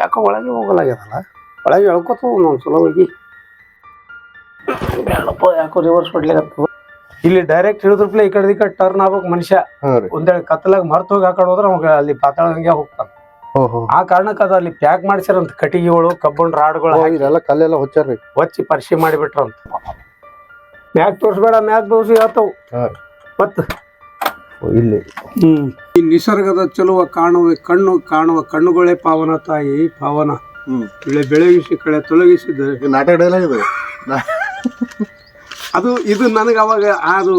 ಯಾಕೋ ಒಳಗೆ ಹೋಗಲಾಗ್ಯದಲ್ಲ? ಒಳಗೆ ಹೇಳ್ಕೊತ ಒಂದೊಂದು ಸಲ ಹೋಗಿ. ಬೇಡಪ್ಪ ಯಾಕೋ ರಿವರ್ಸ್ ಹೊಡ್ಲಿಕತ್ತದ ಇಲ್ಲಿ ಡೈರೆಕ್ಟ್ ಹಿಡಿದ್ರಪ್ಲೆ ಈ ಕಡೆ ಈ ಕಡೆ ಟರ್ನ್ ಆಗ್ಬೇಕು ಮನುಷ್ಯ. ಒಂದೇಳಿ ಕತ್ತಲಾಗ ಮರ್ತು ಹೋಗಿ ಹಾಕೊಂಡು ಕಡೆ ಹೋದ್ರೆ ಅವಾಗ ಅಲ್ಲಿ ಪಾತಾಳ ಹಂಗೆ ಹೋಗ್ತಾನೆ. ಆ ಕಾರಣಕ್ಕೆ ಅದು ಅಲ್ಲಿ ಪ್ಯಾಕ್ ಮಾಡಿಸಿರಂತ ಕಟ್ಟಿಗೆಗಳು ಕಬ್ಬನ್ ರಾಡ್ಗಳು ಇದೆಲ್ಲ ಕಲ್ಲೆಲ್ಲ ಹೊಚ್ಚಾರ್ರಿ ಹೊಚ್ಚಿ ಪರಿಶಿ ಮಾಡಿಬಿಟ್ರಂತ. ಮ್ಯಾಕ್ ತೋರಿಸ್ಬೇಡ ಮ್ಯಾಕ್ ತೋರಿಸಿ ಹೇಳ್ತಾವು. ಮತ್ತೆ ಇಲ್ಲಿ. ಈ ನಿಸರ್ಗದ ಚೆಲುವ ಕಾಣುವ ಕಣ್ಣು ಕಾಣುವ ಕಣ್ಣುಗಳೇ ಪಾವನ ತಾಯಿ ಪಾವನ. ಬೆಳೆ ಬೆಳಗಿಸಿ ಕಳೆ ತೊಲಗಿಸಿದ. ನಾಟಕ ಡೈಲಾಗ್ ಇದು ಅದು ಇದು ನನಗೆ ಅವಾಗ ಅದು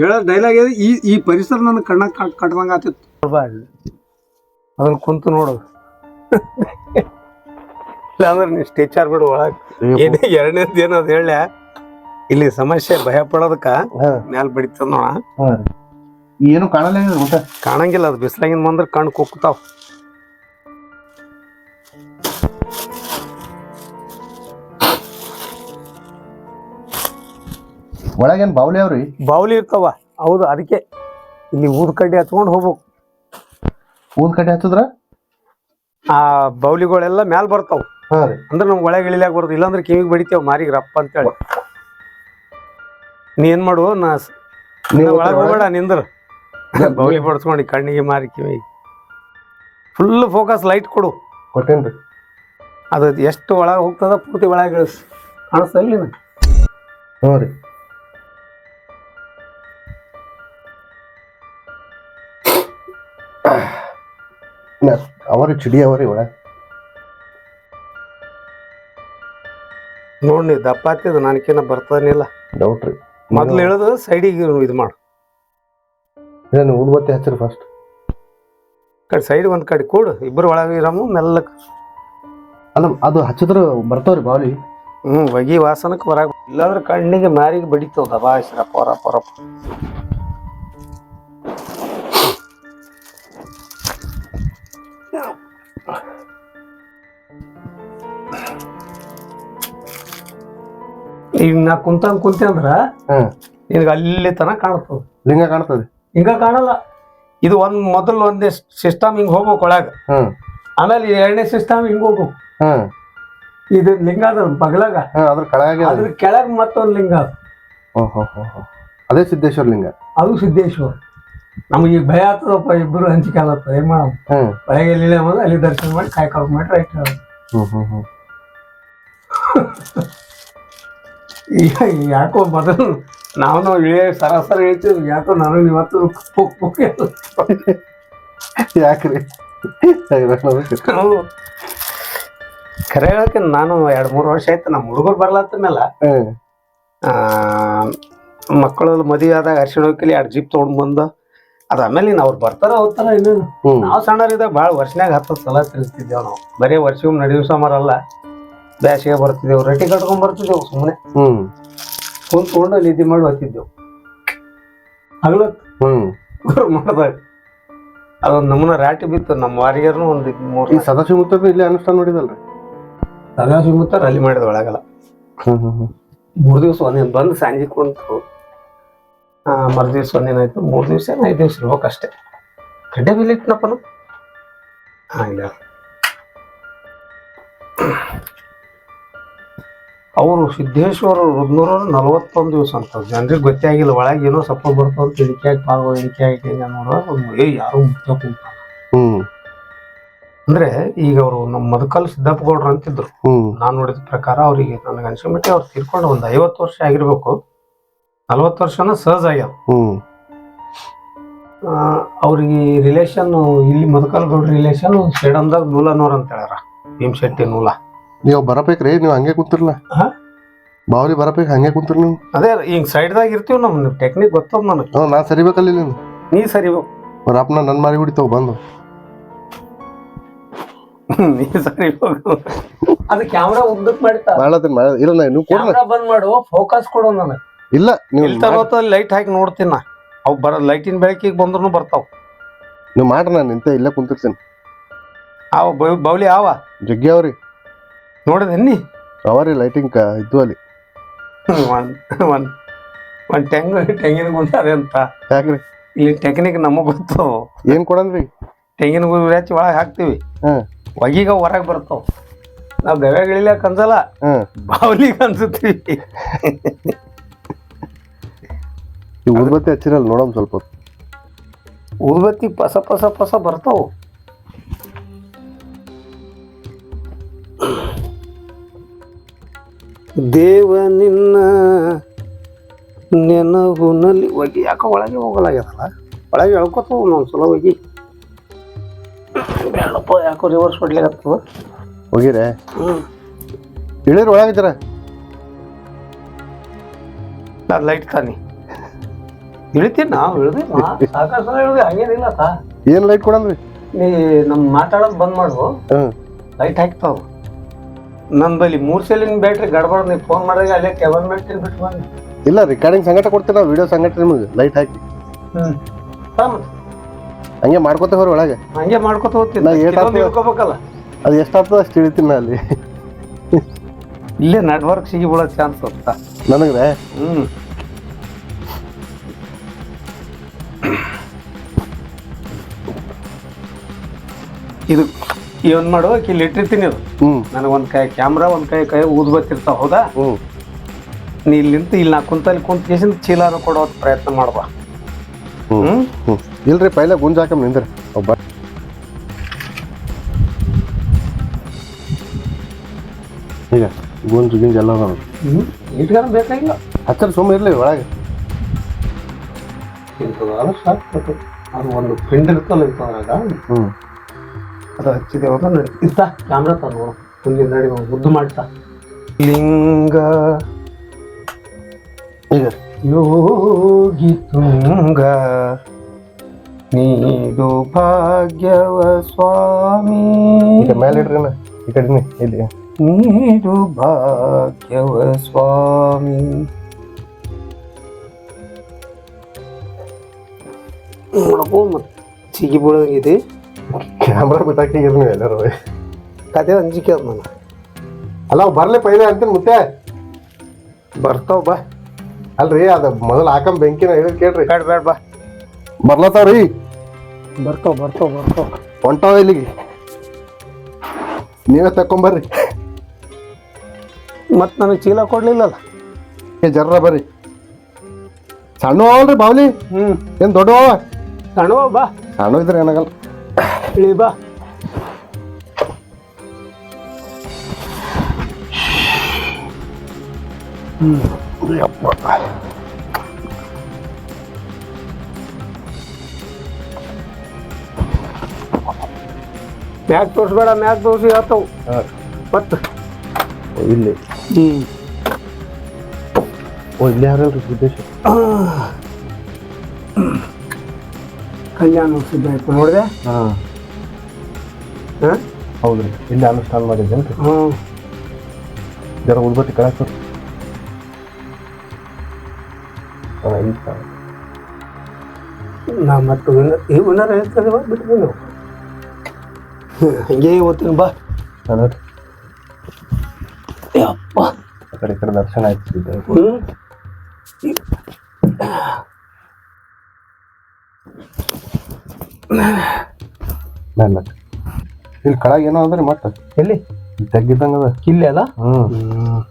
ಹೇಳೋ ಡೈಲಾಗ್ ಈ ಈ ಪರಿಸರ ನನ್ನ ಕಣ್ಣ ಕಟ್ಟದಂಗ ಆತಿತ್ತು ಅದನ್ನ ಕುಂತು ನೋಡು. ಇಲ್ಲಾಂದ್ರೆ ನೀ ಸ್ಟಿಚ್ ಬಿಡು ಒಳಗೆ. ಏನೇ ಎರಡನೇದು ಏನದು ಹೇಳ ಇಲ್ಲಿ ಸಮಸ್ಯೆ ಭಯ ಪಡೋದಕ್ಕ ಮ್ಯಾಲ ಬಡಿತದ ನೋಡ. ಏನು ಕಾಣಲ್ಲ ಊಟ ಕಾಣಂಗಿಲ್ಲ ಅದು ಬಿಸಿಲಾಗಿನ ಬಂದ್ರೆ ಕಣ್ಣು ಕುಕ್ತಾವ ಒಳಗೇನ್ ಬಾವ್ಲಿ ಅವ್ರಿ? ಬಾವ್ಲಿ ಇರ್ತಾವ ಹೌದು ಅದಕ್ಕೆ. ಇಲ್ಲಿ ಊದ್ ಕಡ್ಡಿ ಹಚ್ಕೊಂಡು ಹೋಗ್ಬೇಕು. ಊದ್ ಕಡ್ಡಿ ಹಚ್ಚಿದ್ರ? ಆ ಬೌಲಿಗಳೆಲ್ಲ ಮ್ಯಾಲ ಬರ್ತಾವ. ಅಂದ್ರೆ ನಮ್ಗೆ ಒಳಗೆ ಇಳಿಲಾಗ ಬರೋದು ಇಲ್ಲಾಂದ್ರೆ ಕಿವಿಗೆ ಬಡಿತೇವ ಮಾರಿಗೆ ರಪ್ಪ ಅಂತೇಳಿ. ನೀ ಏನ್ ಮಾಡು ನಾ ಒಳಗೆ ಹೋಗಬೇಡ ನಿಂದ್ರ. ಬೌಲಿ ಬಡ್ಸ್ಕೊಂಡು ಕಣ್ಣಿಗೆ ಮಾರಿ ಕಿವಿ. ಫುಲ್ ಫೋಕಸ್ ಲೈಟ್ ಕೊಡು. ಕೊಟ್ಟೇನ್ರಿ. ಅದು ಎಷ್ಟು ಒಳಗೆ ಹೋಗ್ತದ ಪೂರ್ತಿ ಒಳಗೆ ಇಳಿಸ್. ಕಾಣಿಸ್ತಾ ಇಲ್ಲ ನಿನಗೆ? ಹ್ಞೂ ರೀ. ಅವರಿ ಚಿಡಿ ಅವರಿ ಒಳಗೆ. ನೋಡಿ ದಪ್ಪ ಹತ್ತಿದ ನನಗೇನ ಬರ್ತಾನಿಲ್ಲ ಡೌಟ್ ರೀ. ಮೊದ್ಲು ಇಳಿದು ಸೈಡಿಗೆ ಇದು ಮಾಡು. ಏನು ಉಡ್ಬತ್ತಿ ಹಚ್ಚಿರಿ ಫಸ್ಟ್ ಕಡೆ ಸೈಡ್ ಒಂದು ಕಡೆ ಕೂಡು ಇಬ್ಬರು ಒಳಗೆ ಇರಮು ಮೆಲ್ಲಕ್ಕೆ ಅಲ್ಲ ಅದು ಹಚ್ಚಿದ್ರೆ ಬರ್ತಾವ್ರಿ ಬಾವಲಿ ಹ್ಞೂ ಹೊಗಿ ವಾಸನಕ್ಕೆ ಹೊರಗೆ ಇಲ್ಲಾಂದ್ರೆ ಕಣ್ಣಿಗೆ ಮಾರಿಗೆ ಬಡಿತಾವ ದಬಾಯಿಸ್ರ ಪೊರ ಪೊರ. ಈಗ ನಾ ಕುಂತ ಕುಂತೆ ಅಂದ್ರ ನಿನಗೆ ಅಲ್ಲಿ ತನಕ ಕಾಣ್ತದೆ. ಲಿಂಗ ಕಾಣ್ತದೆ. ಹಿಂಗ ಕಾಣಲ್ಲ. ಇದು ಒಂದ್ ಮೊದಲು ಒಂದೇ ಸಿಸ್ಟಮ್ ಹಿಂಗ್ ಹೋಗ್ಬೇಕು ಒಳಗ. ಹ್ಮ್. ಆಮೇಲೆ ಎರಡನೇ ಸಿಸ್ಟಮ್ ಹಿಂಗ್ ಹೋಗ್ಬೇಕು. ಹ್ಮ್. ಇದು ಲಿಂಗ ಅದ ಬಗ್ಲಾಗ. ಅದ್ರ ಕೆಳಗೆ ಅದ್ರ ಕೆಳಗ್ ಮತ್ತೊಂದ್ ಲಿಂಗ ಅದ. ಓಹೋ ಅದೇ ಸಿದ್ದೇಶ್ವರ ಲಿಂಗ. ಅದು ಸಿದ್ದೇಶ್ವರ. ನಮಗೆ ಭಯ ಆಗ್ತದಪ್ಪ ಇಬ್ಬರು ಹಂಚಿಕೆ ಆಗತ್ತ ಏನ್ ಮಾಡ ಹ್ಮ್. ಎಲ್ಲಿಲ್ಲ ಅಂದ್ರೆ ಅಲ್ಲಿ ದರ್ಶನ ಮಾಡಿ ಕಾಯಿ ಕಳ್ಕ ಮಾಡಿ ರೈಟ್ ಹ್ಮ್ ಹ್ಮ್ ಹ್ಮ್. ಈಗ ಯಾಕೋ ಮೊದಲು ನಾವು ಇಳಿಯ ಸರಾಸರಿ ಹೇಳ್ತೀವಿ. ಯಾಕೋ ನಾನು ಇವತ್ತು ಪುಕ್ ಪುಕ್ ಯಾಕ್ರಿ. ಖರೆ ಹೇಳಕ್ಕೆ ನಾನು ಎರಡ್ ಮೂರು ವರ್ಷ ಆಯ್ತು. ನಮ್ಮ ಹುಡುಗರು ಬರ್ಲತ್ತ ಮೇಲೆ ಹ್ಮ್ ಆ, ಮಕ್ಕಳು ಮದುವೆ ಆದಾಗ ಅರ್ಶಿಣ ಹೋಗಿಲಿ ಎರಡು ಜೀಪ್ ತೊಗೊಂಡು ಬಂದು. ಅದ ಆಮೇಲೆ ಇನ್ನು ಅವ್ರು ಬರ್ತಾರ ಹೋಗ್ತಾರ ಇನ್ನೇನು ನಾವು ಸಣ್ಣರಿದ್ದಾಗ ಭಾಳ ವರ್ಷನಾಗ ಹತ್ತು ಸಲ ತಿರುಗ್ತಿದ್ದೇವೆ ನಾವು. ಬರೀ ವರ್ಷಗೊಮ್ಮೆ ನಡೆಯುವ ಸಮಾರಲ್ಲ ಬ್ಯಾಸಿಗೆ ಬರ್ತಿದ್ದೆವು ರೊಟ್ಟಿ ಕಟ್ಕೊಂಡ್ ಬರ್ತಿದ್ದೇವೆ ಸುಮ್ಮನೆ ಹ್ಮ್ ಕುಂತ್ ತೊಗೊಂಡು ಅಲ್ಲಿ ಇದ್ದಿ ಮಾಡಿ ಹೊತ್ತಿದ್ದೆವು ಹಗಲತ್ ಹ್ಮ್. ಮಾಡಿದಾಗ ಅದೊಂದು ನಮೂನ ರಾಟಿ ಬಿತ್ತು ನಮ್ಮ ವಾರಿಗರ್ನು ಒಂದು ಮೂರು ಈ ಸದಾಶಿವ ಮುತ್ತಪ್ಪ ಇಲ್ಲಿ ಅನುಷ್ಠಾನ ಮಾಡಿದಲ್ರಿ? ಸದಾ ಸಿಗುತ್ತಾರ ಅಲ್ಲಿ ಮಾಡಿದ ಒಳಗಲ್ಲ. ಹ್ಮ್ ಹ್ಮ್ ಹ್ಮ್. ಮೂರು ದಿವಸ ಒಂದಿನ ಬಂದು ಸಂಜೆ ಕುಂತು ಮರು ದಿವಸ ಒಂದಿನ ಆಯ್ತು ಮೂರು ದಿವಸ ಐದು ದಿವಸ ಇರ್ಬೇಕಷ್ಟೇ ಗಡ್ಡೆ ಬಿಲ್ ಇಟ್ಟನಪ್ಪ ಹಾಂ ಇಲ್ಲ. ಅವರು ಸಿದ್ದೇಶ್ವರ ರುದ್ನೂರವ್ರು ನಲವತ್ತೊಂದು ದಿವಸ ಅಂತ ಜನರಿಗೆ ಗೊತ್ತೇ ಆಗಿಲ್ಲ ಒಳಗೆ ಏನೋ ಸಪ್ಪ ಬರ್ತಾವ ಅಂತ ಇಳಿಕೆಯಾಗಿ ಪಾಲ್ಗೊ ಇಳಿಕೆಯಾಗಿ ಹಿಂಗೆ ನೋಡೋ ಏ ಯಾರು ಮುಖ್ಯ ಕುಂತ ಅಂದ್ರೆ ಈಗ ಅವರು ನಮ್ಮ ಮದಕಲ್ ಸಿದ್ದಪ್ಪಗೌಡ್ರು ಅಂತಿದ್ರು. ನಾನು ನೋಡಿದ ಪ್ರಕಾರ ಅವರಿಗೆ ನನಗೆ ಅನ್ಸಮಟ್ಟಿ ಅವ್ರು ತೀರ್ಕೊಂಡು ಒಂದು ಐವತ್ತು ವರ್ಷ ಆಗಿರ್ಬೇಕು. ನಲ್ವತ್ತು ವರ್ಷನ ಸಹಜ ಆಗ್ಯಾವ. ಅವ್ರಿಗೆ ರಿಲೇಷನ್ ಇಲ್ಲಿ ಮದಕಲ್ ಗೌಡ್ರ ರಿಲೇಷನ್ ಸೇಡಮ್ದಾಗ ನೂಲನೋರ್ ಅಂತ ಹೇಳ್ಯಾರ. ಭೀಮ್ ಶೆಟ್ಟಿ ನೂಲ. ನೀವು ಬರಬೇಕ್ರಿ ನೀವು ಹಂಗೆ ಕುಂತಿರ್ಲ. ಹಾ? ಬಾವ್ಲಿ ಬರಬೇಕು ಹಂಗೆ ಕುಂತಿರ್ ನೀವು. ಅದೇ ಹಿಂಗ್ ಸೈಡ್ದಾಗ ಇರ್ತೀವಿ ನಮ್ಮ ಟೆಕ್ನಿಕ್ ಗೊತ್ತದ ನನಗೆ. ಹ್ಞೂ ನಾ ಸರಿಬೇಕಲ್ಲಿ ನೀನು. ನೀ ಸರಿ ಅವ್ರ ಅಪ್ಪನ ನನ್ನ ಮಾರಿ ಹೊಡಿತಾವ ಬಂದು. ನೀ ಸರಿ ಹೋಗು ಅದು ಕ್ಯಾಮ್ರಾ ಉದ್ದಕ್ ಮಾಡಿತ್ತ ಮಾಡ್ಲತ್ತೀನಿ ಮಾಡ ಇಲ್ಲ ನಾ ನೀವು ಕೊಡ್ರ ಕ್ಯಾಮ್ರಾ ಬಂದ್ ಮಾಡು ಫೋಕಸ್ ಕೊಡು ನನಗೆ. ಇಲ್ಲ ನೀವು ಇಲ್ಲಿ ತರೋತ ಲೈಟ್ ಹಾಕಿ ನೋಡ್ತೀನಿ ನಾ. ಅವು ಬರ ಲೈಟಿನ ಬೆಳಕಿಗೆ ಬಂದ್ರು ಬರ್ತಾವ. ನೀವು ಮಾಡ್ರಿ ನಾನು ನಿಂತ ಇಲ್ಲೇ ಕುಂತಿರ್ತೀನಿ. ಅವ ಬೌಲಿ ಅವ. ಜಗ್ಗಿ ಅವ್ರಿ. ನೋಡಿದೆ ನೀ ಅವರಿ ಲೈಟಿಂಗ್ ಕ ಇದ್ದು ಅಲ್ಲಿ. ಒನ್ ಒನ್ ಒನ್ ಟೆಂಗ್ ತೆಂಗಿನ ಗುಂತಾರೆ ಅಂತ. ಯಾಕ್ರಿ? ಇಲ್ಲಿ ಟೆಕ್ನಿಕ್ ನಮಗೆ ಗೊತ್ತು. ಏನು ಕೊಡಂದ್ರಿ ತೆಂಗಿನ ಗುರಿ ಹಚ್ಚಿ ಒಳಗೆ ಹಾಕ್ತೀವಿ. ಹಾಂ. ಹೊಗಿಗ ಹೊರಗೆ ಬರ್ತಾವ. ನಾವು ಗವ್ಯಾಗ ಇಳಿಲಕ್ ಅನ್ಸಲ್ಲ ಹ್ಮ್ ಬಾವ್ಲಿಗೆ ಅನ್ಸುತ್ತೀವಿ. ಈ ಉದ್ಬತ್ತಿ ಹಚ್ಚಿರಲ್ಲ ನೋಡೋಣ ಸ್ವಲ್ಪ ಹೊತ್ತು. ಊದ್ಬತ್ತಿ ಪಸ ಪಸ ಪಸ ಬರ್ತಾವ. ದೇವ ನಿನ್ನ ನೆನಹುನಲ್ಲಿ ಹೋಗಿ ಯಾಕೋ ಒಳಗೆ ಹೋಗಲಾಗ್ಯದಲ್ಲ? ಒಳಗೆ ಹೇಳ್ಕೊತ ಒಂದೊಂದು ಸಲ ಹೋಗಿ. ಹೇಳಪ್ಪ ಯಾಕೋ ರಿವರ್ಸ್ ಹೊಡ್ಲಿಕ್ಕೆ ಹೋಗಿರೇ? ಇಳಿರಿ ಒಳಗಿದ್ದೀರ? ನಾ ಲೈಟ್ ತಾನಿ ಇಳಿತೀನಿ ನಾವು ಇಳಿದಿ ಸಾಕಷ್ಟು ಸಲ ಇಳಿದಿ ಹಂಗೇನಿಲ್ಲ ತಾ. ಏನು ಲೈಟ್ ಕೊಡಲ್ರಿ? ನೀ ನಮ್ಮ ಮಾತಾಡೋದು ಬಂದ್ ಮಾಡು ಲೈಟ್ ಹಾಕ್ತಾವ. ನನ್ನ ಬಳಿ ಮೂರು ಸೆಲಿನ ಬ್ಯಾಟ್ರಿ ಗಡ್ಬಾರ್ದು ನೀವು ಫೋನ್ ಮಾಡಿದಾಗ ಅಲ್ಲೇ ಕೆವನ್ ಬ್ಯಾಟ್ರಿ ಬಿಟ್ಟು ಬನ್ನಿ. ಇಲ್ಲ ರಿಕಾರ್ಡಿಂಗ್ ಸಂಗಟ ಕೊಡ್ತೀವಿ ನಾವು ವಿಡಿಯೋ ಸಂಗಟ ನಿಮಗೆ ಲೈಟ್ ಹಾಕಿ. ಹ್ಞೂ ಹಂಗೆ ಮಾಡ್ಕೋತೇವೆ ಹೊರ ಒಳಗೆ. ಹಂಗೆ ಮಾಡ್ಕೊತ ಹೋಗ್ತೀನಿ. ನಾ ಏಟ್ ಆಗ್ತದೆ? ಇಳ್ಕೊಬೇಕಲ್ಲ ಅದು ಎಷ್ಟಾಗ್ತದೆ ಅಷ್ಟು ಇಳಿತೀನಿ ನಾ ಅಲ್ಲಿ. ಇಲ್ಲೇ ನೆಟ್ವರ್ಕ್ ಸಿಗಿ ಚಾನ್ಸ್ ಅಂತ ನನಗೆ ಹ್ಞೂ ಇದು ಇವನ್ ಮಾಡು ಇಲ್ಲಿ ಇಟ್ಟಿರ್ತೀನಿ ಅದು. ಹ್ಮ್. ನನಗೊಂದು ಕೈ ಕ್ಯಾಮ್ರಾ ಒಂದು ಕೈ ಕೈ ಊದ್ಬತ್ತಿರ್ತಾವ ಹೌದಾ? ಹ್ಮ್. ನೀ ಇಲ್ಲಿ ನಿಂತು ಇಲ್ಲಿ ನಾ ಕುಂತಲ್ಲಿ ಕುಂತ ಕೇಸಿನ ಚೀಲಾನು ಕೊಡೋ ಪ್ರಯತ್ನ ಮಾಡುವ ಹ್ಮ್. ಇಲ್ರಿ ಪೈಲೆ ಗುಂಜಾಕ ಹಾಕಮ್ ನಿಂದ್ರಿ. ಒಬ್ಬ ಈಗ ಗುಂಜ್ ಗಿಂಜ್ ಎಲ್ಲ ಅದಾವ. ಇಟ್ಗಾರ ಬೇಕಾಗಿಲ್ಲ. ಹತ್ತಿರ ಸುಮ್ಮ ಇರ್ಲಿ ಒಳಗೆ. ಇಂಥದ್ದು ಸಾಕು ಅದು ಒಂದು ಪಿಂಡ್ ಇರ್ತಲ್ಲ ಇಂಥದ್ರಾಗ. ಹ್ಮ್. ಅದು ಹಚ್ಚಿದೆ ಹೋಗ ಇತ್ತ ಕ್ಯಾಮ್ರಾ ತಂದು ಮುಂದಿನ ನಡಿ ಮುದ್ದು ಮಾಡ್ತಾ? ಲಿಂಗ. ಈಗ. ಯೋಗಿ ತುಂಗ. ನೀಡು ಭಾಗ್ಯವ ಸ್ವಾಮಿ. ಈಗ ಮೇಲೆ ಇಡ್ರಿ ಅಣ್ಣ. ಈ ಕಡೆ ನೀ, ಇಲ್ಲಿ. ನೀಡು ಭಾಗ್ಯವ ಸ್ವಾಮಿ. ನೋಡಪ್ಪ ಮತ್ತೆ ಸಿಗಿ ಬೀಳಂಗಿದೆ ಕ್ಯಾಮ್ರಾ ಬಿಟ್ಟಾಕಿ ನೀವು ಎಲ್ಲರೂ. ಕತೆ ಅಂಜಿಕೆ ಅದ ನಾನು ಅಲ್ಲ ಅವ್ ಬರ್ಲಿ ಪೈಲೆ ಅಂತೀನಿ ಮುತ್ತೆ. ಬರ್ತಾವ ಬಾ. ಅಲ್ರಿ ಅದ ಮೊದಲು ಹಾಕಂ ಬೆಂಕಿನ ಹೇಳಿ ಕೇಳ್ರಿ. ಬೇಡ ಬೇಡ ಬಾ. ಬರ್ಲತ್ತಾವ್ರಿ. ಬರ್ತಾವ ಬರ್ತಾವ ಬರ್ತಾವ. ಹೊಂಟಾವ ಇಲ್ಲಿಗೆ. ನೀವೇ ತಕೊಂಬರ್ರಿ ಮತ್ತೆ ನನಗೆ ಚೀಲ ಕೊಡ್ಲಿಲ್ಲಲ್ಲ? ಏ ಜರ್ರ ಬರ್ರಿ. ಸಣ್ಣ ಅವಲ್ರಿ ಬಾವ್ಲಿ? ಹ್ಞೂ ಏನ್ ದೊಡ್ಡವ ಸಣ್ಣವ ಬಾ. ಸಣ್ಣ ಇದ್ರೆ ಏನಾಗಲ್ಲ. ಇಳಿ ಬಾ. ಮ್ಯಾಗ್ ತೋರಿಸ್ಬೇಡ ಮ್ಯಾಗ ತೋರಿಸಿ ಹೇಳ್ತಾವು ಮತ್ತೆ. ಇಲ್ಲಿ. ಹ್ಞೂ ಓ ಇಲ್ಲಿ ಯಾರಲ್ರಿ ಸಿದ್ದೇಶ್? ಕಲ್ಯಾಣ ಸಿದ್ಧಾಯ್ತು ನೋಡಿದೆ? ಹಾ. ಹಾಂ? ಹೌದ್ರಿ ಇಲ್ಲಿ ಅನುಷ್ಠಾನ ಮಾಡಿದ್ದೇನ್ರಿ ಹ್ಞೂ ಜರ ಉದ್ಬತ್ತಿ ಕಳಾಕ ನಾ ಮತ್ತು ವಿನ್ನರ್ ಈ ವಿನ್ನರ್ ಹೇಳ್ತದೆ ಬಿಟ್ಟು ನಾವು? ಹಂಗೆ ಓದ್ತೀನಿ ಬಾ. ನೋಡ್ರಿ ಯಪ್ಪ. ಆ ಕಡೆ ಈ ಕಡೆ ದರ್ಶನ ಆಯ್ತು ಹ್ಞೂ ಮೇಲೆ ಇಲ್ಲಿ ಕಳಗ ಏನೋ ಅಂದ್ರೆ ಮತ್ತೆ ಎಲ್ಲಿ? ಇಲ್ಲಿ ತೆಗ್ಗಿದ್ದಂಗ ಅದ. ಇಲ್ಲಿ ಅಲ್ಲ ಹ್ಮ್.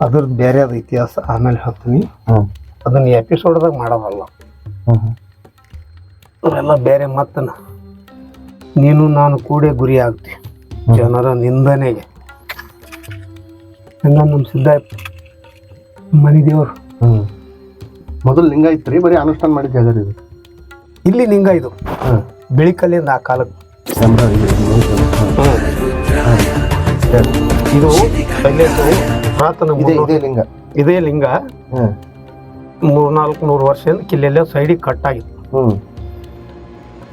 ಅದ್ರದ್ದು ಬೇರೆ ಅದ ಇತಿಹಾಸ ಆಮೇಲೆ ಹೇಳ್ತೀನಿ. ಹ್ಮ್. ಅದನ್ನ ಎಪಿಸೋಡ್ದಾಗ ಮಾಡೋದಲ್ಲ. ಅವರೆಲ್ಲ ಹ್ಮ್. ಅವೆಲ್ಲ ಬೇರೆ ಮತ್ತನ ನೀನು ನಾನು ಕೂಡೇ ಗುರಿ ಆಗ್ತಿ. ಜನರ ನಿಂದನೆಗೆ. ಹಂಗ ನಮ್ಮ ಸಿದ್ದಾಯಪ್ಪ ಮನಿ ದೇವರು ಹ್ಮ್. ಮೊದಲು ಲಿಂಗ ಇತ್ರಿ ಬರೀ ಅನುಷ್ಠಾನ ಮಾಡಿದ್ದೆ ಇದು. ಇಲ್ಲಿ ಲಿಂಗ ಇದು. ಬೆಳಿಕಲ್ಲಿಂದ ಬಿಳಿ ಕಲ್ಲಿಂದ ಆ ಕಾಲಕ್ಕೆ. ಇದೆ ಪುರಾತನ ಇದೆ ಲಿಂಗ. ಇದೇ ಲಿಂಗ. ಮೂರ್ನಾಲ್ಕು ನೂರು ವರ್ಷದಿಂದ ಕಿಲ್ಲೆಲ್ಲ ಸೈಡಿಗೆ ಕಟ್ ಆಗಿತ್ತು.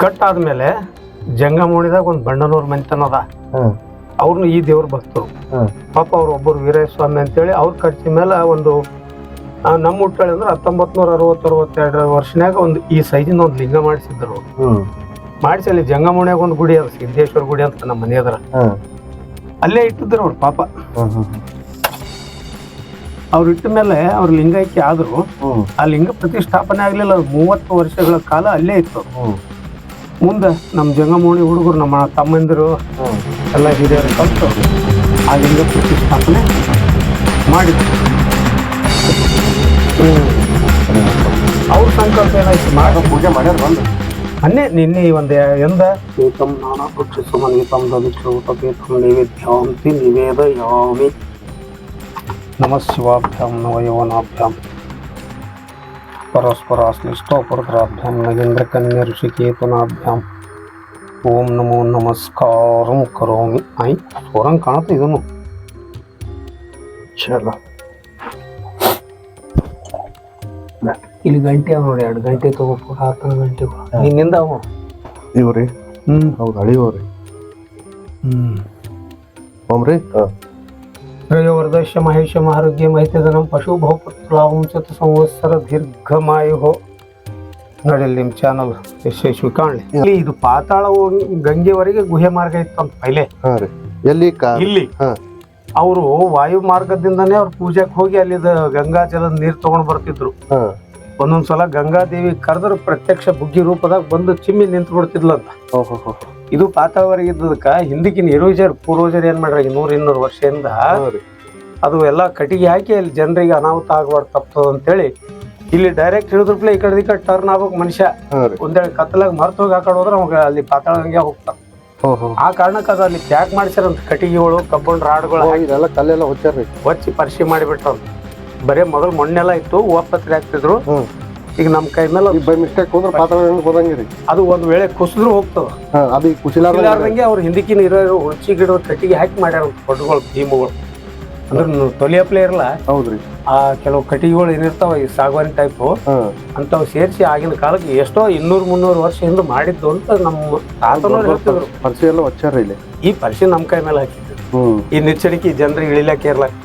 ಕಟ್ ಆದ್ಮೇಲೆ ಜಂಗಮೋಣಿದಾಗ ಒಂದು ಬಣ್ಣನೂರು ಮನೆತನ ಅದ. ಹ್ಮ್ ಅವ್ರನ್ನ ಈ ದೇವ್ರ ಭಕ್ತರು ಪಾಪ ಅವ್ರು ಒಬ್ಬರು ವೀರಸ್ವಾಮಿ ಅಂತೇಳಿ ಅವ್ರ ಖರ್ಚಿನ ಮೇಲೆ ಒಂದು ನಮ್ಮ ಹುಟ್ಟಳಿ ಅಂದ್ರೆ ಹತ್ತೊಂಬತ್ತು ನೂರ ಅರವತ್ತು ಅರವತ್ತೆರಡರ ವರ್ಷನ್ಯಾಗ ಒಂದು ಈ ಸೈಜಿನ ಒಂದು ಲಿಂಗ ಮಾಡಿಸಿದ್ರು ಮಾಡಿಸಿ ಅಲ್ಲಿ ಜಂಗಮೋಣ್ಯಾಗ ಒಂದು ಗುಡಿ ಅದ ಸಿದ್ದೇಶ್ವರ ಗುಡಿ ಅಂತ ನಮ್ಮ ಮನೆ ಅದರ ಅಲ್ಲೇ ಇಟ್ಟಿದ್ರು ಅವ್ರು ಪಾಪ. ಅವ್ರು ಇಟ್ಟ ಮೇಲೆ ಅವ್ರ ಲಿಂಗೈಕ್ಯ ಆದ್ರು. ಆ ಲಿಂಗ ಪ್ರತಿಷ್ಠಾಪನೆ ಆಗ್ಲಿಲ್ಲ ಮೂವತ್ತು ವರ್ಷಗಳ ಕಾಲ ಅಲ್ಲೇ ಇತ್ತು. ಮುಂದೆ ನಮ್ಮ ಜಂಗಮೋಣಿ ಹುಡುಗರು ನಮ್ಮ ತಮ್ಮಂದಿರು ಎಲ್ಲ ಹಿರಿಯರು ಕಲಿತು ಆ ಲಿಂಗ ಪ್ರತಿಷ್ಠಾಪನೆ ಮಾಡಿದ್ರು. ಅವ್ರ ಸಂಕಲ್ಪ ಏನಾಯ್ತು? ಮಾಡೋ ಪೂಜೆ ಮಾಡ್ಯಾರ ಬಂದು ಅನ್ನೇ ನಿನ್ನೆ ಒಂದು ಎಂದ ಏಕಂ ನಾನಾ ಪಕ್ಷ ಸುಮನೀತಂ ದದಿಕ್ಷೂತಪೇತಂ ನೈವೇದ್ಯಾಂತಿ ನಿವೇದಯಾಮಿ ನಮಃ ಶಿವಾಭ್ಯಾಂ ನವಯವನಾಭ್ಯಾಂ ಪರಸ್ಪರಾಶ್ಲಿಷ್ಟೋ ಪರದ್ರಾಭ್ಯಾಂ ನಗೇಂದ್ರ ಕನ್ಯಾ ಋಷಿಕೇತನಾಭ್ಯಾಂ ಓಂ ನಮೋ ನಮಸ್ಕಾರಂ ಕರೋಮಿ ಐ ಸ್ವರಂಗ್ ಕಾಣುತ್ತೆ ಇದನ್ನು ಚಲ ಇಲ್ಲಿ ಗಂಟೆ ಅವ ನೋಡಿ ಎರಡು ಗಂಟೆ ತಗೋ. ಹತ್ತು ಗಂಟೆ ನಿನ್ನಿಂದ ಅವ. ಇವ್ರಿ? ಹ್ಮ್. ಹೌದು ಅಳಿಯೋರಿ ಹ್ಮ್. ಓಮ್ರಿ? ತ್ರಯೋವರ್ಧಶ್ಯ ಮಹೇಶ ಆರೋಗ್ಯ ನಮ್ಮ ಪಶು ಬಹುಪುತ್ರಾವಂಶತ ಸಂವತ್ಸರ ದೀರ್ಘಮಾಯುಹೋ. ನೋಡಿಲ್ಲಿ ನಿಮ್ಮ ಚಾನಲ್ ಯಶಸ್ವಿ ಕಾಣಲಿ. ಇಲ್ಲಿ. ಇದು ಪಾತಾಳ ಗಂಗೆವರೆಗೆ ಗುಹೆ ಮಾರ್ಗ ಇತ್ತು ಅಂತ ಪೈಲೆ. ಎಲ್ಲಿ ಕಾ ಇಲ್ಲಿ. ಅವರು ವಾಯು ಮಾರ್ಗದಿಂದನೇ ಅವ್ರು ಪೂಜೆಗೆ ಹೋಗಿ ಅಲ್ಲಿದ ಗಂಗಾ ಜಲದ ನೀರು ತಗೊಂಡ್ ಬರ್ತಿದ್ರು. ಹಾ ಒಂದೊಂದ್ಸಲ ಗಂಗಾದೇವಿ ಕರೆದ್ರು ಪ್ರತ್ಯಕ್ಷ ಬುಗ್ಗಿ ರೂಪದಾಗ ಬಂದು ಚಿಮ್ಮಿ ನಿಂತು ಬಿಡ್ತಿದ್ಲಂತ ಇದು ಪಾತಾವರಿ ಇದ್ದದಕ್ಕ ಹಿಂದಿಕಿನ ಹಿರೋಜರ್ ಪೂರ್ವಜರು ಏನ್ ಮಾಡ್ರಿ ನೂರ್ ಇನ್ನೂರು ವರ್ಷದಿಂದ ಅದು ಎಲ್ಲ ಕಟ್ಟಿಗೆ ಹಾಕಿ ಅಲ್ಲಿ ಜನರಿಗೆ ಅನಾಹುತ ಆಗ್ಬಾರ್ದು ತಪ್ತದ ಅಂತೇಳಿ ಇಲ್ಲಿ ಡೈರೆಕ್ಟ್ ಹಿಡಿದ್ರಪ್ಲೆ ಈ ಕಡೆ ಈ ಕಡೆ ಟರ್ನ್ ಆಗ್ಬೇಕು ಮನುಷ್ಯ. ಒಂದೇಳ ಕತ್ತಲಾಗ ಮರ್ತು ಹೋಗಿ ಹಾಕೊಂಡು ಹೋದ್ರೆ ಅವಾಗ ಅಲ್ಲಿ ಪಾತಾಳ ಹಂಗೆ ಹೋಗ್ತಾರ ಆ ಕಾರಣಕ್ಕೆ ಅದು ಅಲ್ಲಿ ಪ್ಯಾಕ್ ಮಾಡಿಸ್ಯಾರಂತ ಕಟ್ಟಿಗೆಗಳು ಕಬ್ಬನ್ ರಾಡ್ಗಳು ಹಚ್ಚಿ ಇದೆಲ್ಲ ಕಲ್ಲೆಲ್ಲ ಹೊಚ್ಚಾರ್ರಿ ಹೊಚ್ಚಿ ಪರಿಶಿ ಮಾಡಿಬಿಟ್ರು ಬರೇ ಮೊದಲು ಮಣ್ಣೆಲ್ಲ ಇತ್ತು ಒಪ್ಪತ್ರಿ ಹಾಕ್ತಿದ್ರು. ಈಗ ನಮ್ಮ ಕೈ ಮೇಲೆ ಬೈ ಮಿಸ್ಟೇಕ್ ಹೋದ್ರೆ ಪಾತ್ರ ಹೋದಂಗಿರಿ ಅದು ಒಂದು ವೇಳೆ ಕುಸಿದ್ರು ಹೋಗ್ತದ. ಅದು ಕುಸಿಲಾರ್ದಂಗೆ ಅವ್ರು ಹಿಂದಕ್ಕಿನ ಇರೋ ಹುಣಸಿ ಗಿಡ ಕಟ್ಟಿಗೆ ಹಾಕಿ ಮಾಡ್ಯಾರ ಪೊಟ್ಟುಗಳು ಭೀಮಗಳು. ಅಂದ್ರೆ ತೊಲಿಯಪ್ಲೆ ಇರಲ್ಲ ಹೌದ್ರಿ ಆ ಕೆಲವು ಕಟ್ಟಿಗೆಗಳು ಏನಿರ್ತಾವ ಈ ಸಾಗವಾನಿ ಟೈಪ್ ಅಂತವ್ ಸೇರಿಸಿ ಆಗಿನ ಕಾಲಕ್ಕೆ ಎಷ್ಟೋ ಇನ್ನೂರು ಮುನ್ನೂರು ವರ್ಷ ಹಿಂದೆ ಮಾಡಿದ್ದು ಅಂತ ನಮ್ಮ ತಾತನವ್ರು ಹೇಳ್ತಿದ್ರು. ಪರಿಚಯ ಎಲ್ಲ ಇಲ್ಲಿ. ಈ ಪರಿಸ್ಥಿತಿ ನಮ್ಮ ಕೈ ಮೇಲೆ ಹಾಕಿದ್ರು. ಈ ನಿಚ್ಚರಿಕೆ ಜನರಿಗೆ ಹಾ ರೀ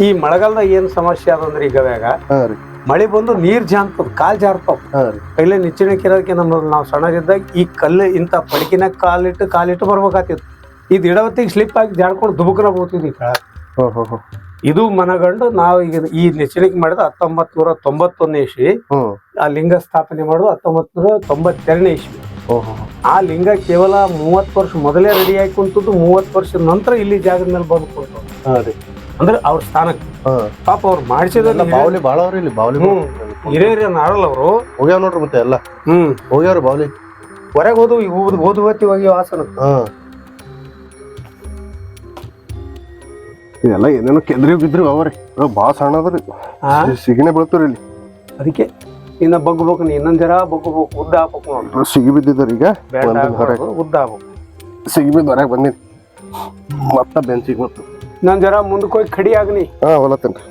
ಈ ಮಳೆಗಾಲದಾಗ ಏನ್ ಸಮಸ್ಯೆ ಅದಂದ್ರೆ ಈಗ ಬೇಗ ಮಳೆ ಬಂದು ನೀರ್ ಜಾರ್ತದ ಕಾಲ್ ಜಾರ್ತಾವ. ಕೈಲೇ ರೀ. ಪೈಲೆ ನಿಚ್ಚಣಿಕೆ ಇರೋದಕ್ಕೆ ನಮ್ಮ ನಾವು ಸಣ್ಣಗಿದ್ದಾಗ ಈ ಕಲ್ಲು ಇಂಥ ಪಡಕಿನ ಕಾಲಿಟ್ಟು ಕಾಲಿಟ್ಟು ಬರ್ಬೇಕಾತಿತ್ತು ಇದು ಇಡವತ್ತಿಗೆ ಸ್ಲಿಪ್ ಆಗಿ ಜಾಡ್ಕೊಂಡು ದುಬುಕನ ಬೋತಿದ್ವಿ ಇದು ಮನಗಂಡು ನಾವು ಈಗ ಈ ನಿಚ್ಚಣಿಕೆ ಮಾಡಿದ ಹತ್ತೊಂಬತ್ ನೂರ ತೊಂಬತ್ತೊಂದನೇ ಇಸ್ವಿ ಆ ಲಿಂಗ ಸ್ಥಾಪನೆ ಮಾಡೋದು ಹತ್ತೊಂಬತ್ ನೂರ ತೊಂಬತ್ತೆರಡನೇ ಇಸ್ವಿ. ಆ ಲಿಂಗ ಕೇವಲ ಮೂವತ್ತು ವರ್ಷ ಮೊದಲೇ ರೆಡಿ ಆಗಿ ಕುಂತದ್ದು ಮೂವತ್ತು ವರ್ಷದ ನಂತರ ಇಲ್ಲಿ ಜಾಗದ ಮೇಲೆ ಬಂದು ಕುಂತು ಅಂದ್ರೆ ಅವ್ರ ಸ್ಥಾನಕ್ಕೆ ಪಾಪ ಅವ್ರು ಮಾಡಿಸಿದ್ರೆ ಮಾಡಿಸಿದ ಭಾಳ ಅವ್ರಿ ಇಲ್ಲಿ ಬಾವ್ಲಿ ಹಿರಿಯರ ಆಡಲ್ಲ ಅವರು. ಹೋಗ್ಯಾವ ನೋಡ್ರಿ ಮತ್ತೆ ಎಲ್ಲ. ಹ್ಮ್. ಹೋಗ್ಯಾವ್ರಿ ಬಾವಲಿ. ಹೊರಗೆ ಹೋದು ಓದ್ ಓದುವತ್ತಿ ಹೋಗಿ ವಾಸನ ಹಾ. ಇದೆಲ್ಲ ಏನೇನೋ ಕೆದ್ರಿ ಬಿದ್ರು ಅವ್ರಿ ಭಾಳ ಸಣ್ಣ ಅದ್ರಿ ಆ? ಸಿಗಿನೇ ಬೀಳ್ತೀರಿ ಇಲ್ಲಿ. ಅದಕ್ಕೆ ಇನ್ನ ಬಗ್ಬೇಕು ನೀ ಇನ್ನೊಂದ್ ಜರ ಬಗ್ಬೇಕು ಉದ್ದ ಹಾಕ್ಬೇಕು ಸಿಗಿ ಬಿದ್ದಿದ್ದಾರೆ ಈಗ. ಬೇಡ ಹೊರಗೆ. ಆಗ್ಬಾರ್ದು, ಉದ್ದ ಹಾಕ್ಬೇಕು. ಸಿಗಿ ಬಿದ್ದು ಹೊರಗೆ ಬಂದಿನಿ. ಮತ್ತ ಬೆಂಚಿಗೆ ಮತ್ತು ಇನ್ನೊಂದ್ ಜರ ಮುಂದಕ್ಕೆ ಹೋಗಿ ಕಡಿ ಆಗನಿ. ಹಾ ಹೊಲತ್ತೇನ್ರಿ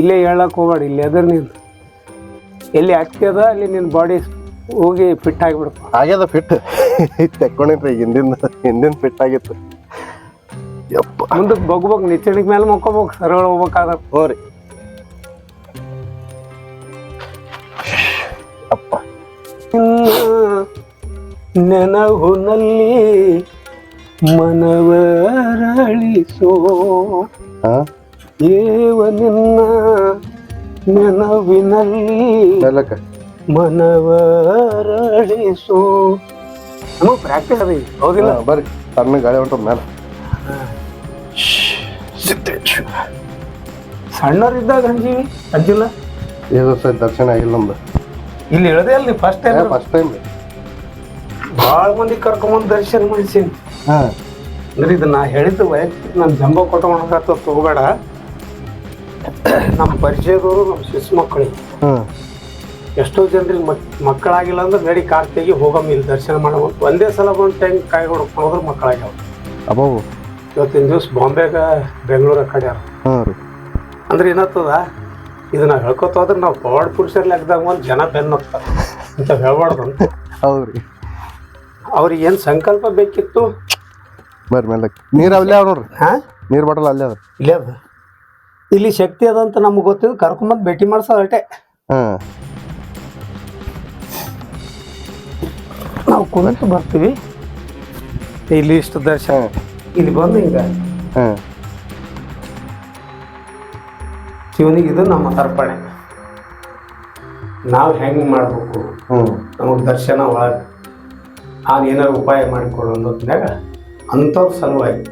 ಇಲ್ಲೇ ಹೇಳಕ್ ಹೋಗ್ಬೇಡ ಇಲ್ಲಿ ಅದ್ರ ನೀನು. ಎಲ್ಲಿ ಆಗ್ತದ ಅಲ್ಲಿ ನಿನ್ನ ಬಾಡಿ ಹೋಗಿ ಫಿಟ್ ಆಗಿಬಿಡ್ತು ಆಗ್ಯದ ಫಿಟ್ ತೆಕ್ಕೊಂಡಿನ್ರಿ ಹಿಂದಿನ ಹಿಂದಿನ ಫಿಟ್ ಆಗಿತ್ತು. ಯಪ್ಪ. ಮುಂದಕ್ಕೆ ಬಗ್ಬೇಕು ನಿಚ್ಚಣಿಗೆ ಮೇಲೆ ಮಕ್ಕೋಬೇಕು ಸರಳ ಹೋಗ್ಬೇಕಾದ. ಹ್ಞೂ ರೀ. ಅಪ್ಪ. ನೆನಹುನಲ್ಲಿ ಮನವರಳಿಸೋ ದೇವ ಏವ ನಿನ್ನ ನೆನವಿನಲ್ಲಿ ಮನವರಳಿಸೋ. ನಮಗೆ ಪ್ರಾಕ್ಟೀಸ್ ಅದ ಹೌದಿಲ್ಲ? ಬರ್ರಿ. ತನ್ನ ಗಾಳಿ ಹೊಂಟ ಮೇಲೆ ಸಣ್ಣವರಿದ್ದಾಗ ಸಣ್ಣರಿದ್ದಾಗ ಅಂಜೀವಿ ಅಜ್ಜಿಲ್ಲ ಇದು ಸರ್ ದರ್ಶನ ಆಗಿಲ್ಲ ನಮ್ದು. ಇಲ್ಲಿ ಇಳದೇ ಅಲ್ಲಿ ಫಸ್ಟ್ ಟೈಮ್ ಫಸ್ಟ್ ಟೈಮ್ ಭಾಳ ಮಂದಿ ಕರ್ಕೊಂಬಂದು ದರ್ಶನ ಮಾಡಿಸೀನಿ. ಹಾ ಅಂದ್ರೆ ಇದನ್ನ ನಾ ಹೇಳಿದ್ದು ವೈಯಕ್ತಿಕ ನಾನು ಜಂಬ ಕೊಟ್ಕೊಂಡಾಗ ತಗೋಬೇಡ. ನಮ್ಮ ಪರಿಚಯದವರು ನಮ್ಮ ಶಿಶು ಮಕ್ಕಳಿಗೆ ಎಷ್ಟೋ ಜನರಿಗೆ ಮಕ್ ಮಕ್ಕಳಾಗಿಲ್ಲ ಅಂದ್ರೆ ನಡಿ ಕಾರ್ ತೆಗಿ ಹೋಗಮ್ಮ ಇಲ್ಲಿ ದರ್ಶನ ಮಾಡೋ ಒಂದೇ ಸಲ ಬಂದು ಟೈಮ್ ಕಾಯಿ ಹೊಡ್ಕೊಂಡು ಹೋದ್ರೆ ಮಕ್ಕಳಾಗ್ಯಾವ. ಅಬ್ಬೋ. ಇವತ್ತಿನ ದಿವಸ ಬಾಂಬೆಗ ಬೆಂಗಳೂರ ಕಡೆ ಅಂದ್ರೆ ಏನಾಗ್ತದ ಇದನ್ನ ಹೇಳ್ಕೊತ ಹೋದ್ರೆ ನಾವು ಪವಾಡ್ ಪುರುಷರ ಲೆಕ್ಕದಾಗ ಒಂದು ಜನ ಬೆನ್ನೋಗ್ತಾರೆ ಅಂತ ಹೇಳ್ಬಾರ್ದು ಅಂತ. ರೀ ಅವ್ರಿಗೆ ಏನು ಸಂಕಲ್ಪ ಬೇಕಿತ್ತು? ಬರ್ರಿ ಮೇಲೆ ನೀರು ಅಲ್ಲೇ ಅವ ನೋಡ್ರಿ. ಹಾ? ನೀರು ಬಾಟಲ್ ಅಲ್ಲೇ ಅದ ಇಲ್ಲೇ ಅದ. ಇಲ್ಲಿ ಶಕ್ತಿ ಅದ ಅಂತ ನಮ್ಗೆ ಗೊತ್ತಿದ್ದು ಕರ್ಕೊಂಬಂದು ಭೇಟಿ ಮಾಡ್ಸೋದು ಅಷ್ಟೇ ಹಾ. ನಾವು ಕುವೆಂಪು ಬರ್ತೀವಿ. ಇಲ್ಲಿ ಇಷ್ಟು ದರ್ಶನ ಇಲ್ಲಿ ಬಂದು ಹಿಂಗ. ಹಾ. ಶಿವನಿಗೆ ಇದು ನಮ್ಮ ತರ್ಪಣೆ. ನಾವು ಹೆಂಗೆ ಮಾಡಬೇಕು? ನಮಗ್ ದರ್ಶನ ಒಳಗೆ. ನಾನು ಏನಾರು ಉಪಾಯ ಮಾಡಿಕೊಡು ಅನ್ನೋದ್ನಾಗ ಅಂಥವ್ರ ಸಲುವಾಗಿ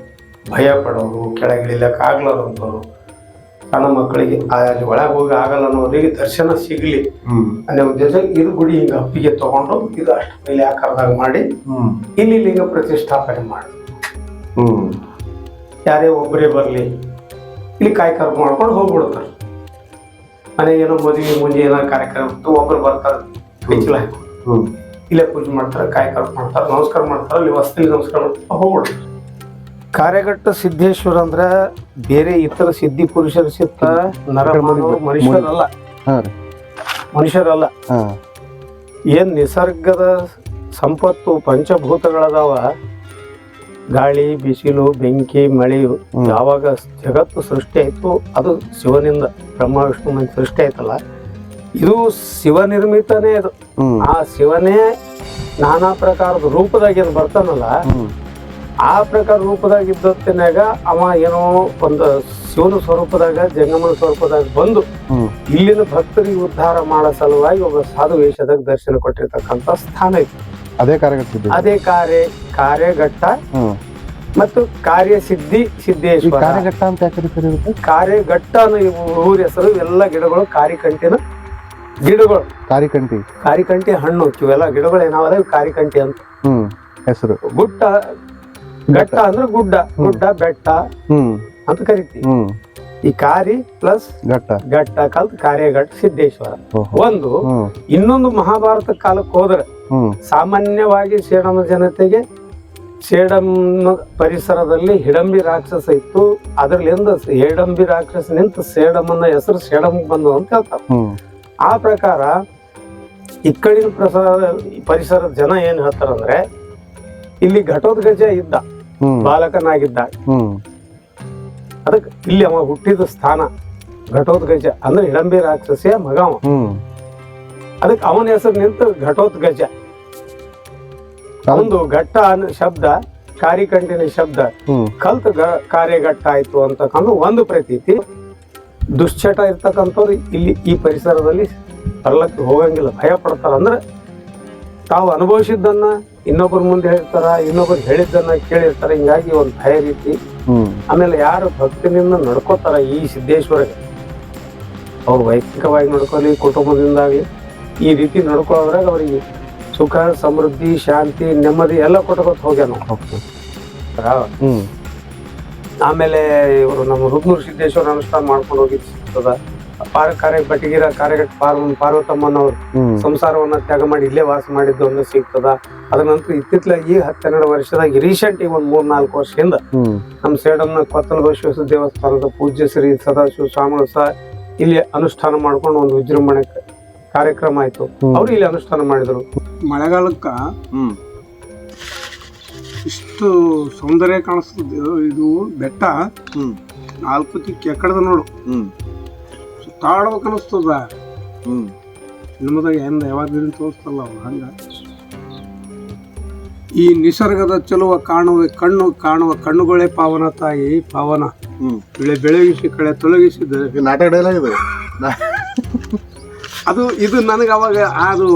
ಭಯ ಪಡೋರು ಕೆಳಗಿಳಿಲಕ್ಕೆ ಆಗ್ಲಾರಂಥವ್ರು ಸಣ್ಣ ಮಕ್ಕಳಿಗೆ ಆ- ಅಲ್ಲಿ ಒಳಗೆ ಹೋಗಿ ಆಗಲ್ಲ ಅನ್ನೋರಿಗೆ ದರ್ಶನ ಸಿಗಲಿ. ಅನ್ನೋ ಉದ್ದೇಶ ಇದು ಗುಡಿ ಹಿಂಗೆ ಅಪ್ಪಿಗೆ ತಗೊಂಡು ಇದು ಅಷ್ಟು ಮೇಲೆ ಆಕಾರದಾಗ ಮಾಡಿ ಇಲ್ಲಿ ಲಿಂಗ ಪ್ರತಿಷ್ಠಾಪನೆ ಮಾಡಿ. ಹ್ಮ್. ಯಾರೇ ಒಬ್ಬರೇ ಬರಲಿ ಇಲ್ಲಿ ಕಾಯಿ ಮಾಡ್ಕೊಂಡು ಹೋಗ್ಬಿಡ್ತಾರೆ. ಮನೆಗೇನೋ ಏನೋ ಮದುವೆ ಮುಂಜೆ ಏನೋ ಕಾರ್ಯಕ್ರಮ ಒಬ್ಬರು ಬರ್ತಾರೆ ಬಿಚ್ಚಲ ಹ್ಮ್. ಇಲ್ಲೇ ಪೂಜೆ ಮಾಡ್ತಾರೆ ಕಾಯಿ ಕರ್ಕೊಂಡು ಮಾಡ್ತಾರೆ ನಮಸ್ಕಾರ ಮಾಡ್ತಾರೆ ಅಲ್ಲಿ ವಸ್ತಿಲಿ ನಮಸ್ಕಾರ ಮಾಡ್ತಾರೆ ಹೋಗ್ಬಿಡ್ತಾರೆ. ಕಾರ್ಯಘಟ್ಟ ಸಿದ್ದೇಶ್ವರ ಅಂದ್ರ ಬೇರೆ ಇತರ ಸಿದ್ಧಿ ಪುರುಷರ ಸಿತ್ತ ನರ ಮನುಷ್ಯರಲ್ಲ. ಮನುಷ್ಯರಲ್ಲ. ಏನ್ ನಿಸರ್ಗದ ಸಂಪತ್ತು ಪಂಚಭೂತಗಳದಾವ? ಗಾಳಿ ಬಿಸಿಲು ಬೆಂಕಿ ಮಳೆಯು ಯಾವಾಗ ಜಗತ್ತು ಸೃಷ್ಟಿ ಆಯ್ತು ಅದು ಶಿವನಿಂದ ಬ್ರಹ್ಮ ವಿಷ್ಣು ಸೃಷ್ಟಿ ಆಯ್ತಲ್ಲ. ಇದು ಶಿವನಿರ್ಮಿತನೇ ಅದು. ಹ್ಮ್ ಆ ಶಿವನೇ ನಾನಾ ಪ್ರಕಾರದ ರೂಪದಾಗ ಏನು ಬರ್ತಾನಲ್ಲ ಆ ಪ್ರಕಾರ ರೂಪದಾಗ ಇದ್ದತ್ತಿನಾಗ ಅವ ಏನೋ ಒಂದು ಶಿವನ ಸ್ವರೂಪದಾಗ ಜಂಗಮನ ಸ್ವರೂಪದಾಗ ಬಂದು ಇಲ್ಲಿನ ಭಕ್ತರಿಗೆ ಉದ್ಧಾರ ಮಾಡೋ ಸಲುವಾಗಿ ಒಬ್ಬ ಸಾಧು ವೇಷದಾಗ ದರ್ಶನ ಕೊಟ್ಟಿರ್ತಕ್ಕಂತ ಸ್ಥಾನ ಇತ್ತು. ಅದೇ ಕಾರ್ಯ ಅದೇ ಕಾರ್ಯ ಕಾರ್ಯಘಟ್ಟ ಮತ್ತು ಕಾರ್ಯಸಿದ್ಧಿ ಸಿದ್ಧಿ ಸಿದ್ದೇಶ್ವರ ಕಾರ್ಯಘಟ್ಟ ಅಂತ ಕಾರ್ಯಘಟ್ಟ ಊರ ಹೆಸರು ಎಲ್ಲ ಗಿಡಗಳು ಕಾರಿಕಂಟಿನ ಗಿಡಗಳು. ಕಾರಿಕಂಟಿ. ಕಾರಿಕಂಟಿ ಹಣ್ಣು ಇವೆಲ್ಲ ಗಿಡಗಳು ಏನಾವಲ್ಲ ಕಾರಿಕಂಟಿ ಅಂತ. ಹ್ಮ್ ಹೆಸರು. ಗುಡ್ಡ ಘಟ್ಟ ಅಂದ್ರೆ ಗುಡ್ಡ ಗುಡ್ಡ ಬೆಟ್ಟ ಹ್ಮ್. ಅಂತ ಕರಿತೀವಿ. ಈ ಕಾರಿ ಪ್ಲಸ್ ಘಟ್ಟ. ಘಟ್ಟ ಕಲ್ತ್ ಕಾರ್ಯಘಟ್ಟ ಸಿದ್ದೇಶ್ವರ. ಒಂದು ಇನ್ನೊಂದು ಮಹಾಭಾರತ ಕಾಲಕ್ಕೆ ಹೋದ್ರೆ ಸಾಮಾನ್ಯವಾಗಿ ಸೇಡಮ ಜನತೆಗೆ ಸೇಡಮ್ ಪರಿಸರದಲ್ಲಿ ಹಿಡಂಬಿ ರಾಕ್ಷಸ ಇತ್ತು. ಅದರಲ್ಲಿಂದ ಹಿಡಂಬಿ ರಾಕ್ಷಸ ನಿಂತ ಸೇಡಮನ್ನ ಹೆಸರು ಸೇಡಮ್ ಬಂದು ಅಂತ ಹೇಳ್ತಾರೆ ಆ ಪ್ರಕಾರ ಇಕ್ಕಡಿನ ಪ್ರಸಾರ ಪರಿಸರದ ಜನ ಏನ್ ಹೇಳ್ತಾರಂದ್ರೆ ಇಲ್ಲಿ ಘಟೋದ್ಗಜ ಇದ್ದ ಬಾಲಕನಾಗಿದ್ದ. ಅದಕ್ಕೆ ಇಲ್ಲಿ ಅವ ಹುಟ್ಟಿದ ಸ್ಥಾನ ಘಟೋದ್ಗಜ ಅಂದ್ರೆ ಹಿಡಂಬಿ ರಾಕ್ಷಸಿಯ ಮಗ ಅವ. ಹ್ಮ್. ಅದಕ್ಕೆ ಅವನ ಹೆಸರು ನಿಂತು ಘಟೋದ್ಗಜ. ಒಂದು ಘಟ್ಟ ಅನ್ನೋ ಶಬ್ದ ಕಾರಿಕಂಟಿನ ಶಬ್ದ ಕಲ್ತ್ ಕಾರ್ಯಘಟ್ಟ ಆಯ್ತು ಅಂತಕ್ಕಂಥ ಒಂದು ಪ್ರತೀತಿ. ದುಶ್ಚಟ ಇರ್ತಕ್ಕಂಥವ್ರು ಇಲ್ಲಿ ಈ ಪರಿಸರದಲ್ಲಿ ಬರ್ಲಕ್ಕೆ ಹೋಗಂಗಿಲ್ಲ. ಭಯ ಪಡ್ತಾರ. ಅಂದ್ರೆ ತಾವು ಅನುಭವಿಸಿದ್ದನ್ನ ಇನ್ನೊಬ್ಬರ ಮುಂದೆ ಹೇಳ್ತಾರ ಇನ್ನೊಬ್ರು ಹೇಳಿದ್ದನ್ನ ಕೇಳಿರ್ತಾರೆ. ಹಿಂಗಾಗಿ ಒಂದು ಭಯ ರೀತಿ. ಆಮೇಲೆ ಯಾರು ಭಕ್ತಿನಿಂದ ನಡ್ಕೋತಾರ ಈ ಸಿದ್ದೇಶ್ವರ ಅವ್ರು ವೈಯಕ್ತಿಕವಾಗಿ ನಡ್ಕೊಳ್ಳಿ ಕುಟುಂಬದಿಂದಾಗಲಿ. ಈ ರೀತಿ ನಡ್ಕೊಳ್ಳೋದ್ರಾಗ ಅವರಿಗೆ ಸುಖ ಸಮೃದ್ಧಿ ಶಾಂತಿ ನೆಮ್ಮದಿ ಎಲ್ಲ ಕೊಟ್ಕೊತ ಹೋಗ್ಯಾನ ಆಮೇಲೆ ಇವರು ನಮ್ಮ ರುದ್ಮೂರ್ ಸಿದ್ದೇಶ್ವರ ಅನುಷ್ಠಾನ ಮಾಡ್ಕೊಂಡು ಹೋಗಿ ಸಿಗ್ತದ. ಪಾರ ಕಾರ್ಯ ಬಟಗಿರ ಕಾರ್ಯಗಟ್ಟ ಪಾರ್ ಪಾರ್ವತಮ್ಮನವ್ರು ಸಂಸಾರವನ್ನ ತ್ಯಾಗ ಮಾಡಿ ಇಲ್ಲೇ ವಾಸ ಮಾಡಿದ್ದು ಒಂದು ಸಿಗ್ತದ. ಅದ ನಂತರ ಇತ್ತಿತ್ತಲ ಈ ಹತ್ತೆರಡು ವರ್ಷದಾಗ ರೀಸೆಂಟ್ ಈ ಒಂದ್ ಮೂರ್ ನಾಲ್ಕು ವರ್ಷದಿಂದ ನಮ್ಮ ಸೇಡಮ್ನ ಕೊತ್ತಲ ಬಸವೇಶ್ವರ ದೇವಸ್ಥಾನದ ಪೂಜ್ಯ ಶ್ರೀ ಸದಾಶಿವ ಸ್ವಾಮಿಗಳು ಸಹ ಇಲ್ಲಿ ಅನುಷ್ಠಾನ ಮಾಡ್ಕೊಂಡು ಒಂದು ವಿಜೃಂಭಣೆ ಕಾರ್ಯಕ್ರಮ ಆಯ್ತು. ಅವ್ರು ಅವರು ಇಲ್ಲಿ ಅನುಷ್ಠಾನ ಮಾಡಿದ್ರು. ಮಳೆಗಾಲಕ್ಕ ಹ್ಮ್. ಇಷ್ಟು ಸೌಂದರ್ಯ ಕಾಣಿಸ್ತದೆ ಇದು ಬೆಟ್ಟ ಹ್ಮ್. ನಾಲ್ಕು ದಿಕ್ಕ ಎಕಡದ ನೋಡು. ಹ್ಮ್. ಸುತ್ತಾಡ್ಬೇಕು ಅನಿಸ್ತದ. ಹ್ಮ್. ನಿಮ್ಮದಾಗ ಎಂದ ಯಾವಾಗ ತೋರಿಸ್ತಲ್ಲ ಅವ್ರು ಹಂಗ? ಈ ನಿಸರ್ಗದ ಚೆಲುವ ಕಾಣುವ ಕಣ್ಣು ಕಾಣುವ ಕಣ್ಣುಗಳೇ ಪಾವನ ತಾಯಿ ಪಾವನ. ಹ್ಮ್. ಬೆಳೆ ಬೆಳಗಿಸಿ ಕಳೆ ತೊಲಗಿಸಿದ ನಾಟಕ ಡೈಲಾಗ್ ಇದು ಅದು ಇದು ನನಗೆ ಅವಾಗ ಅದು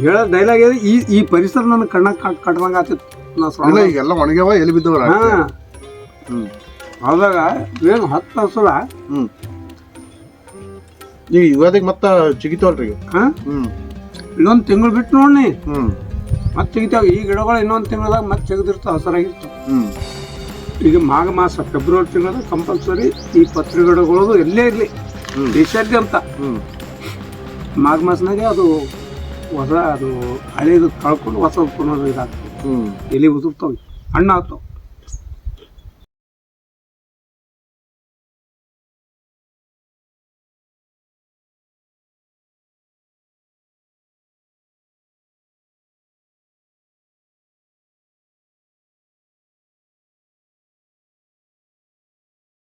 ಹೇಳೋ ಡೈಲಾಗ್ ಈ ಈ ಪರಿಸರ ನನ್ನ ಕಣ್ಣ ಕಟ್ದಂಗ ಆತಿತ್ತು ನಾ ಇಲ್ಲ ಸ್ವಾಮಿ ಈಗೆಲ್ಲ ಒಣಗ್ಯಾವ ಎಲ್ಲಿ ಬಿದ್ದವ ಹಾ. ಹ್ಮ್. ಏನು ಹತ್ತು ಸಲ? ಹ್ಮ್. ಈಗ ಯುಗಾದಿಗೆ ಮತ್ತ ಚಿಗಿತವಲ್ರಿ ಈಗ. ಹಾ? ಹ್ಮ್. ಇನ್ನೊಂದು ತಿಂಗಳು ಬಿಟ್ಟು ನೋಡಿ ಹ್ಮ್. ಮತ್ತೆ ತೆಗಿತಾವ ಈ ಗಿಡಗಳು ಇನ್ನೊಂದು ತಿಂಗಳದಾಗ ಮತ್ತೆ ತೆಗೆದಿರ್ತಾವ ಹಸರಾಗಿರ್ತಾವ ಹ್ಮ್. ಈಗ ಮಾಘ ಮಾಸ ಫೆಬ್ರವರಿ ತಿಂಗಳದಾಗ ಕಂಪಲ್ಸರಿ ಈ ಪತ್ರಿ ಗಿಡಗಳು ಎಲ್ಲೇ ಇರಲಿ. ಹ್ಮ್. ಅಂತ ಹ್ಮ್. ಮಾಘ ಮಾಸನಾಗೆ ಅದು ಹೊಸ ಅದು ಹಳೇದು ಕಳ್ಕೊಂಡು ಹೊಸ ಇದಾಗ್ತದೆ. ಹ್ಮ್ ಎಲೆ ಉದುರ್ತಾವೆ? ಹಣ್ಣು